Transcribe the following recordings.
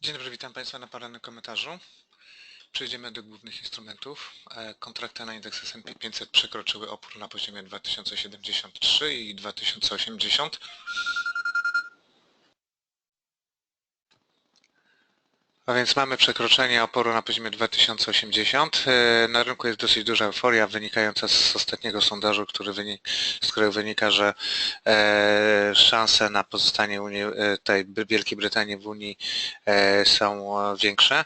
Dzień dobry, witam Państwa na porannym komentarzu. Przejdziemy do głównych instrumentów. E, Kontrakty na indeks S&P 500 przekroczyły opór na poziomie 2073 i 2080. A więc mamy przekroczenie oporu na poziomie 2080. E, Na rynku jest dosyć duża euforia wynikająca z ostatniego sondażu, który wynik, z którego wynika, że e, szanse na pozostanie Unii, e, tej Wielkiej Brytanii w Unii są większe.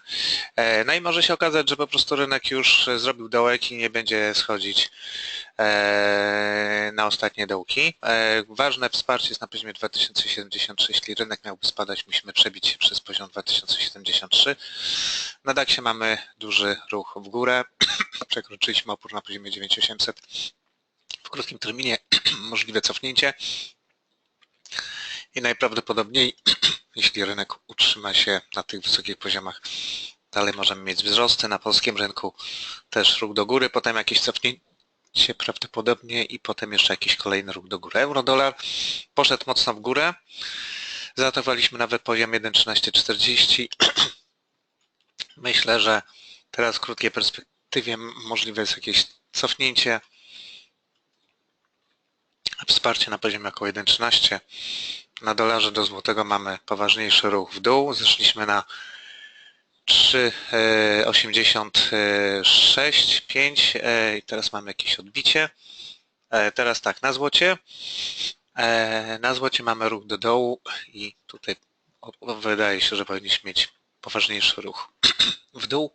No i może się okazać, że po prostu rynek już zrobił dołek i nie będzie schodzić na ostatnie dołki. E, Ważne wsparcie jest na poziomie 2073. Jeśli rynek miałby spadać, musimy przebić się przez poziom 2073. Na DAX-ie mamy duży ruch w górę. Przekroczyliśmy opór na poziomie 9800. W krótkim terminie możliwe cofnięcie. I najprawdopodobniej, jeśli rynek utrzyma się na tych wysokich poziomach, dalej możemy mieć wzrosty. Na polskim rynku też ruch do góry, potem jakieś cofnięcie prawdopodobnie i potem jeszcze jakiś kolejny ruch do góry. Euro-dolar poszedł mocno w górę. Zanotowaliśmy nawet poziom 1.1340. Myślę, że teraz w krótkiej perspektywie możliwe jest jakieś cofnięcie. Wsparcie na poziomie około 1.13. Na dolarze do złotego mamy poważniejszy ruch w dół. Zeszliśmy na 3,86, 5 e, i teraz mamy jakieś odbicie. E, Teraz tak, na złocie. E, Na złocie mamy ruch do dołu i tutaj wydaje się, że powinniśmy mieć poważniejszy ruch w dół.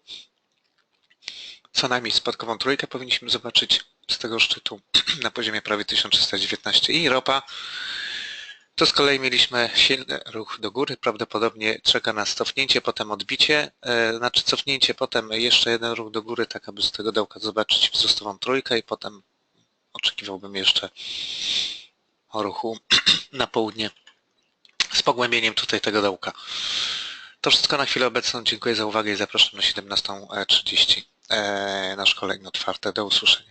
Co najmniej spadkową trójkę powinniśmy zobaczyć z tego szczytu na poziomie prawie 1319 i ropa. Tu z kolei mieliśmy silny ruch do góry, prawdopodobnie czeka nas cofnięcie, potem odbicie, e, znaczy cofnięcie, potem jeszcze jeden ruch do góry, tak aby z tego dołka zobaczyć wzrostową trójkę i potem oczekiwałbym jeszcze o ruchu na południe z pogłębieniem tutaj tego dołka. To wszystko na chwilę obecną. Dziękuję za uwagę i zapraszam na 17.30 e, na szkolenie otwarte. Do usłyszenia.